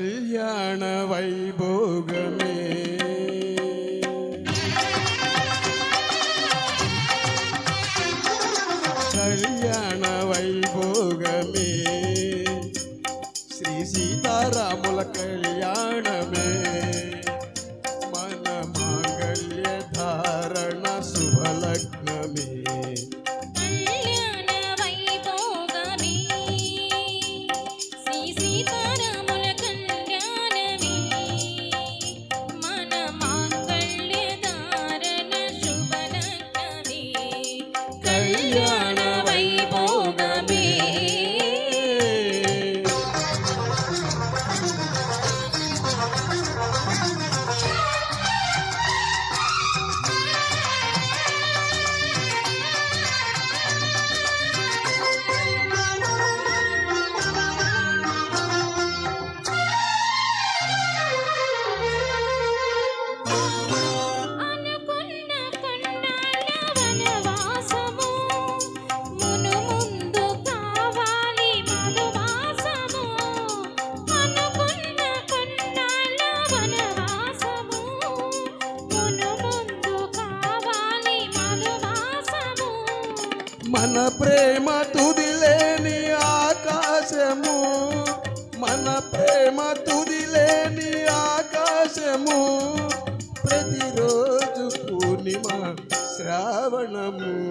கல்யாண வைபோகமே. கல்யாண வைபோகமே. ஸ்ரீ சீதாராமுல கல்யாணமே. மன மாங்கல்ய தாரண சுபலக்னமே మన ప్రేమ తుదిలేని ఆకాశము. మన ప్రేమ తుదిలేని ఆకాశము. ప్రతిరోజు పూర్ణిమ శ్రావణము.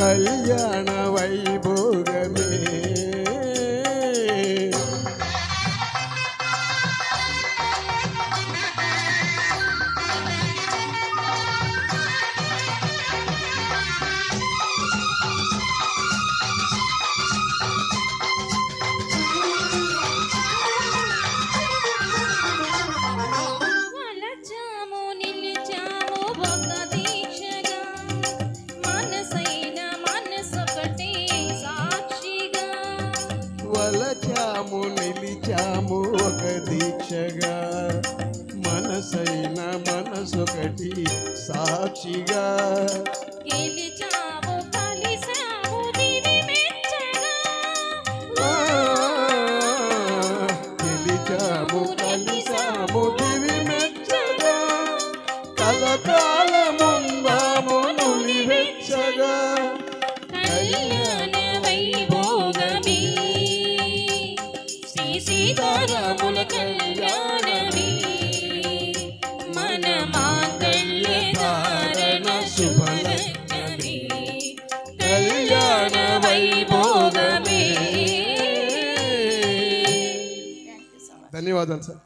కళ్యాణ వైభోగమే వలచాము నిలిచాము ఒక దీక్షగా. మనసైన మనసొకటి సాక్షిగా. గెలిచాము వైభోగమే ధన్యవాదాలు సార్